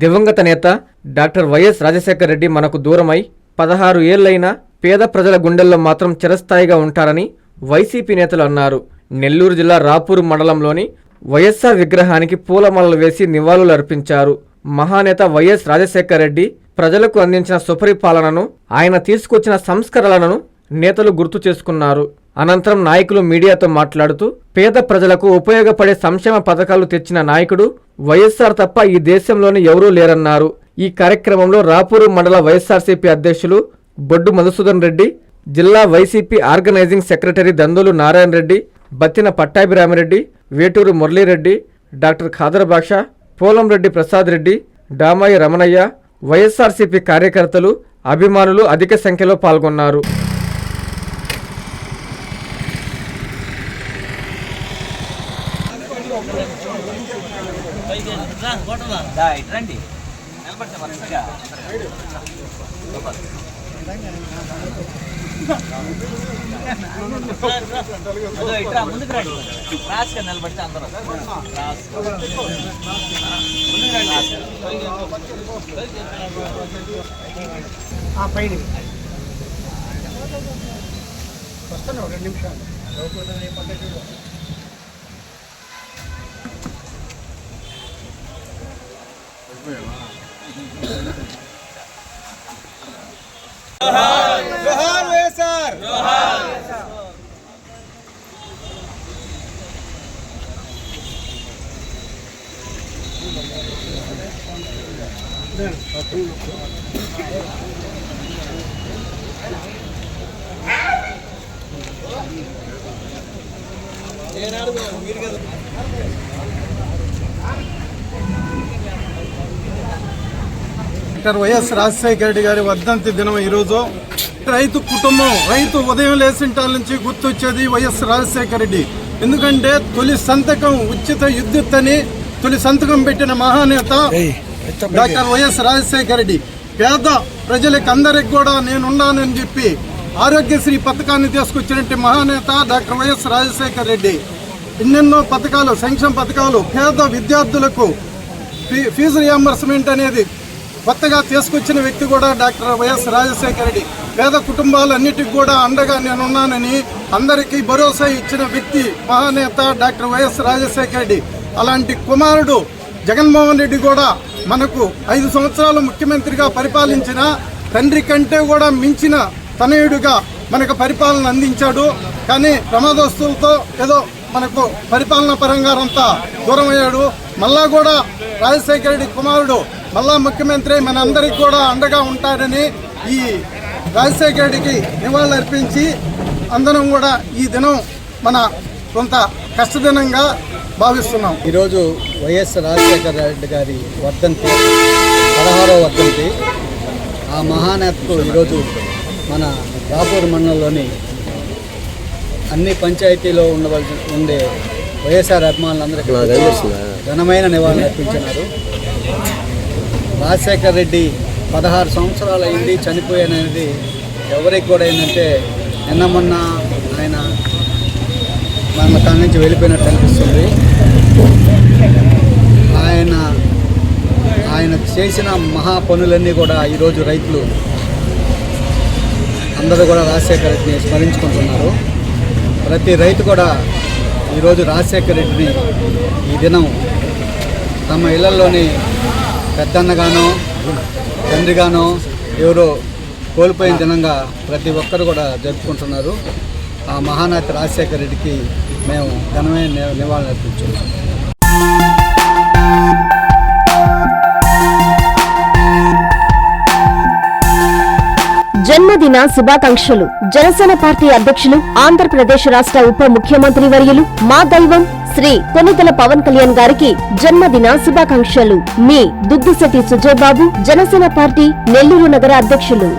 దివంగత నేత doctor YS Rajasekhara Reddy మనకు దూరమై పదహారు ఏళ్ళైనా పేద ప్రజల గుండెల్లో మాత్రం చిరస్థాయిగా ఉంటారని వైసీపీ నేతలు అన్నారు. నెల్లూరు జిల్లా రాపూరు మండలంలోని వైఎస్ఆర్ విగ్రహానికి పూలమాలలు వేసి నివాళులు అర్పించారు. మహానేత వైఎస్ రాజశేఖర రెడ్డి ప్రజలకు అందించిన సుపరిపాలనను ఆయన తీసుకొచ్చిన సంస్కరణలను నేతలు గుర్తు చేసుకున్నారు. అనంతరం నాయకులు మీడియాతో మాట్లాడుతూ పేద ప్రజలకు ఉపయోగపడే సంక్షేమ పథకాలు తెచ్చిన నాయకుడు వైఎస్ఆర్ తప్ప ఈ దేశంలోని ఎవరూ లేరన్నారు. ఈ కార్యక్రమంలో రాపూరు మండల వైఎస్ఆర్సీపీ అధ్యక్షులు బొడ్డు మధుసూదన్ రెడ్డి జిల్లా YCP organising secretary Dandolu Narayana Reddy Battina Pattabhiramireddy Veturu Muralireddy doctor Khadarbasha Polamreddy Prasad Reddy Damayi Ramanaiah YSRCP కార్యకర్తలు అభిమానులు అధిక సంఖ్యలో పాల్గొన్నారు. ఇట్రండి ఇటు రండి నిలబడితే వరుసగా. ఇట్రా, ముందుకు రండి క్రాస్గా నిలబడితే అందరూ క్రాస్. ముందుకు రండి. జోహార్ వైఎస్ఆర్ డాక్టర్ వైఎస్ రాజశేఖర రెడ్డి గారి వర్ధంతి దినం ఈరోజు. రైతు కుటుంబం రైతు ఉదయం లేచింటాల నుంచి గుర్తొచ్చేది వైఎస్ రాజశేఖర రెడ్డి. ఎందుకంటే తొలి సంతకం ఉచిత విద్యుత్ అని తొలి సంతకం పెట్టిన మహానేత డాక్టర్ వైఎస్ రాజశేఖర రెడ్డి. పేద ప్రజలకు అందరికి కూడా నేనున్నానని చెప్పి ఆరోగ్యశ్రీ పథకాన్ని తీసుకొచ్చినట్టు మహానేత డాక్టర్ వైఎస్ రాజశేఖర రెడ్డి. ఎన్నెన్నో పథకాలు సంక్షేమ పథకాలు పేద విద్యార్థులకు ఫీజు రియంబర్స్మెంట్ అనేది కొత్తగా తీసుకొచ్చిన వ్యక్తి కూడా డాక్టర్ వైఎస్ రాజశేఖర రెడ్డి. పేద కుటుంబాలన్నిటికీ కూడా అండగా నేనున్నానని అందరికీ భరోసా ఇచ్చిన వ్యక్తి మహానేత డాక్టర్ వైఎస్ రాజశేఖర రెడ్డి. అలాంటి కుమారుడు జగన్మోహన్ రెడ్డి కూడా మనకు ఐదు సంవత్సరాలు ముఖ్యమంత్రిగా పరిపాలించిన తండ్రి కంటే కూడా మించిన తనయుడిగా మనకు పరిపాలన అందించాడు. కానీ ప్రమాదస్తులతో ఏదో మనకు పరిపాలన పరంగా అంతా దూరం అయ్యాడు మళ్ళా కూడా రాజశేఖర రెడ్డి కుమారుడు మళ్ళా ముఖ్యమంత్రి మన అందరికి కూడా అండగా ఉంటారని ఈ రాజశేఖర రెడ్డికి నివాళులర్పించి అందరం కూడా ఈ దినం మన కొంత కష్టదినంగా భావిస్తున్నాం. ఈరోజు వైఎస్ రాజశేఖర రెడ్డి గారి వర్ధంతి పదహారవ వర్ధంతి. ఆ మహానేతకు ఈరోజు మన రాపూర్ మండలంలోని అన్ని పంచాయతీలో ఉండవలసి ఉండే వైఎస్ఆర్ అభిమానులందరికీ ఘనమైన నివాళులు అర్పించినారు. రాజశేఖర్ రెడ్డి పదహారు సంవత్సరాలు అయింది చనిపోయాననేది ఎవరికి కూడా ఏంటంటే నిన్న మొన్న ఆయన మన కాడి నుంచి వెళ్ళిపోయినట్టు అనిపిస్తుంది. ఆయన ఆయన చేసిన మహా పనులన్నీ కూడా ఈరోజు రైతులు అందరూ కూడా రాజశేఖర రెడ్డిని స్మరించుకుంటున్నారు. ప్రతి రైతు కూడా ఈరోజు రాజశేఖర రెడ్డిని ఈ దినం తమ ఇళ్ళలోని పెద్దన్నగానో తండ్రిగానో ఎవరో కోల్పోయిన దినంగా ప్రతి ఒక్కరు కూడా జరుపుకుంటున్నారు. ఆ మహానేత రాజశేఖర రెడ్డికి మేము ఘనమైన నివాళులు అర్పించున్నాం జన్మదిన శుభాకాంక్షలు. జనసేన పార్టీ అధ్యక్షులు ఆంధ్రప్రదేశ్ రాష్ట్ర ఉప ముఖ్యమంత్రి వర్యులు మా దైవం శ్రీ కొనితల పవన్ కళ్యాణ్ గారికి జన్మదిన శుభాకాంక్షలు. మీ దుగ్గిశెట్టి సుజయ్ బాబు జనసేన పార్టీ నెల్లూరు నగర అధ్యక్షులు.